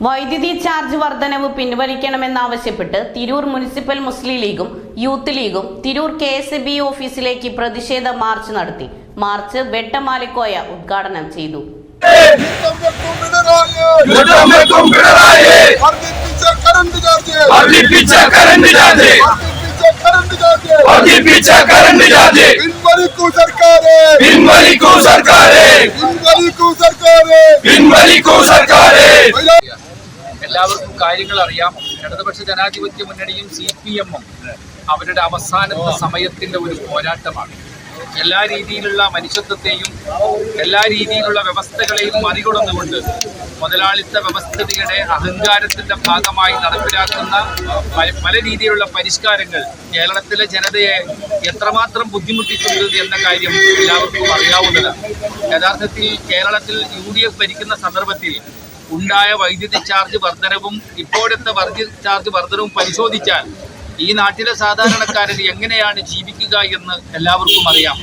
വൈദ്യുതി ചാർജ് വർധനവ് പിൻവലിക്കണമെന്നാവശ്യപ്പെട്ട് തിരൂർ മുനിസിപ്പൽ മുസ്ലിം ലീഗും യൂത്ത് ലീഗും തിരൂർ കെ എസ് ബി ഓഫീസിലേക്ക് പ്രതിഷേധ മാർച്ച് നടത്തി. മാർച്ച് വെട്ടമാലിക്കോയ ഉദ്ഘാടനം ചെയ്തു കറണ്ട് ചാർജ് വർദ്ധിപ്പിച്ച കറണ്ട് ചാർജ് വർദ്ധിപ്പിച്ച കറണ്ട് ചാർജ് വർദ്ധിപ്പിച്ച കറണ്ട് ചാർജ് പിൻവലിക്കൂ സർക്കാരെ പിൻവലിക്കൂ സർക്കാരെ പിൻവലിക്കൂ സർക്കാരെ പിൻവലിക്കൂ സർക്കാരെ എല്ലാവർക്കും കാര്യങ്ങൾ അറിയാമോ ഇടതുപക്ഷ ജനാധിപത്യ മുന്നണിയും സി പി എമ്മും അവരുടെ അവസാനത്തെ സമയത്തിന്റെ ഒരു പോരാട്ടമാണ്. എല്ലാ രീതിയിലുള്ള മനുഷ്യത്വത്തെയും എല്ലാ രീതിയിലുള്ള വ്യവസ്ഥകളെയും മറികടന്നുകൊണ്ട് മുതലാളിത്ത വ്യവസ്ഥിതിയുടെ അഹങ്കാരത്തിന്റെ ഭാഗമായി നടപ്പിലാക്കുന്ന പല- രീതിയിലുള്ള പരിഷ്കാരങ്ങൾ കേരളത്തിലെ ജനതയെ എത്രമാത്രം ബുദ്ധിമുട്ടിച്ചിട്ടുണ്ട് എന്ന കാര്യം എല്ലാവർക്കും അറിയാവുന്നതാണ്. യഥാർത്ഥത്തിൽ കേരളത്തിൽ യു ഡി എഫ് ഭരിക്കുന്ന സന്ദർഭത്തിൽ ഉണ്ടായ വൈദ്യുതി ചാർജ് വർധനവും ഇപ്പോഴത്തെ വൈദ്യുതി ചാർജ് വർധനവും പരിശോധിച്ചാൽ ഈ നാട്ടിലെ സാധാരണക്കാരൻ എങ്ങനെയാണ് ജീവിക്കുക എന്ന് എല്ലാവർക്കും അറിയാം.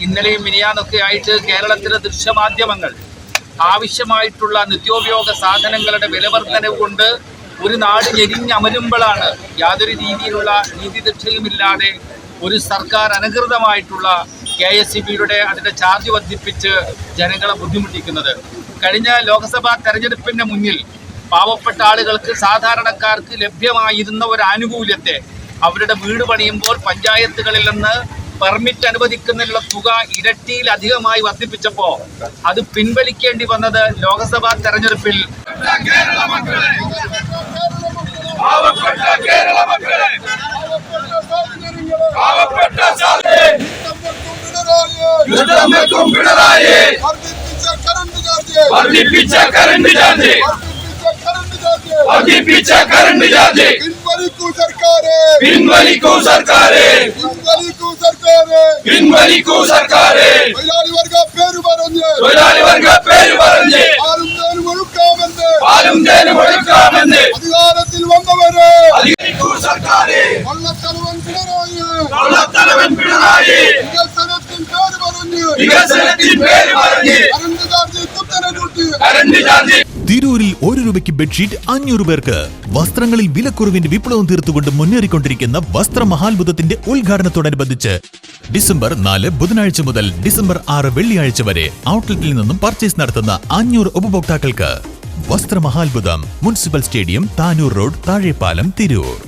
ഇന്നലെയും മിനിയാനൊക്കെ ആയിട്ട് കേരളത്തിലെ ദൃശ്യമാധ്യമങ്ങൾ ആവശ്യമായിട്ടുള്ള നിത്യോപയോഗ സാധനങ്ങളുടെ വിലവർധനവ് കൊണ്ട് ഒരു നാട് ഞെരിഞ്ഞമരുമ്പോഴാണ് യാതൊരു രീതിയിലുള്ള നീതിദക്ഷയുമില്ലാതെ ഒരു സർക്കാർ അനുകൃതമായിട്ടുള്ള കെ എസ് സി ബിയുടെ അതിന്റെ ചാർജ് വർദ്ധിപ്പിച്ച് ജനങ്ങളെ ബുദ്ധിമുട്ടിക്കുന്നത്. കഴിഞ്ഞ ലോക്സഭാ തെരഞ്ഞെടുപ്പിന്റെ മുന്നിൽ പാവപ്പെട്ട ആളുകൾക്ക് സാധാരണക്കാർക്ക് ലഭ്യമായിരുന്ന ഒരു ആനുകൂല്യത്തെ അവരുടെ വീട് പണിയുമ്പോൾ പഞ്ചായത്തുകളിൽ നിന്ന് പെർമിറ്റ് അനുവദിക്കുന്നതിനുള്ള തുക ഇരട്ടിയിൽ അധികമായി വർദ്ധിപ്പിച്ചപ്പോൾ അത് പിൻവലിക്കേണ്ടി വന്നത് ലോക്സഭാ തെരഞ്ഞെടുപ്പിൽ. പിണറായി. വർദ്ധിപ്പിച്ച കറണ്ട് ചാർജ്. വർദ്ധിപ്പിച്ച കറണ്ട് ചാർജ്. പിൻവലിക്കൂ സർക്കാരെ. പിൻവലിക്കൂ സർക്കാരെ. തൊഴിലാളി വർഗ പേര് പറഞ്ഞ്. പാലും തേനും ഒഴുക്കാമെന്ന്. അധികാരത്തിൽ വന്നവരെ. അധികരിക്കൂ സർക്കാരെ കൊള്ളത്തലവൻ പിണറായി കൊള്ളത്തലവൻ പിണറായി വികസനത്തിൻ പേര് പറഞ്ഞ് വികസനത്തിൻ പേര് പറഞ്ഞ് കറണ്ട് ചാർജ് കുത്തനെ കൂട്ടി കറണ്ട് ചാർജ് തിരൂരിൽ ഒരു രൂപയ്ക്ക് ബെഡ്ഷീറ്റ് അഞ്ഞൂറ് പേർക്ക്. വസ്ത്രങ്ങളിൽ വിലക്കുറവിന്റെ വിപ്ലവം തീർത്തുകൊണ്ട് മുന്നേറിക്കൊണ്ടിരിക്കുന്ന വസ്ത്ര മഹാത്ഭുതത്തിന്റെ ഉദ്ഘാടനത്തോടനുബന്ധിച്ച് ഡിസംബർ നാല് ബുധനാഴ്ച മുതൽ ഡിസംബർ ആറ് വെള്ളിയാഴ്ച വരെ ഔട്ട്ലെറ്റിൽ നിന്നും പർച്ചേസ് നടത്തുന്ന അഞ്ഞൂറ് ഉപഭോക്താക്കൾക്ക് വസ്ത്രമഹാത്ഭുതം municipal stadium Tanur road Thazhepalam Tirur.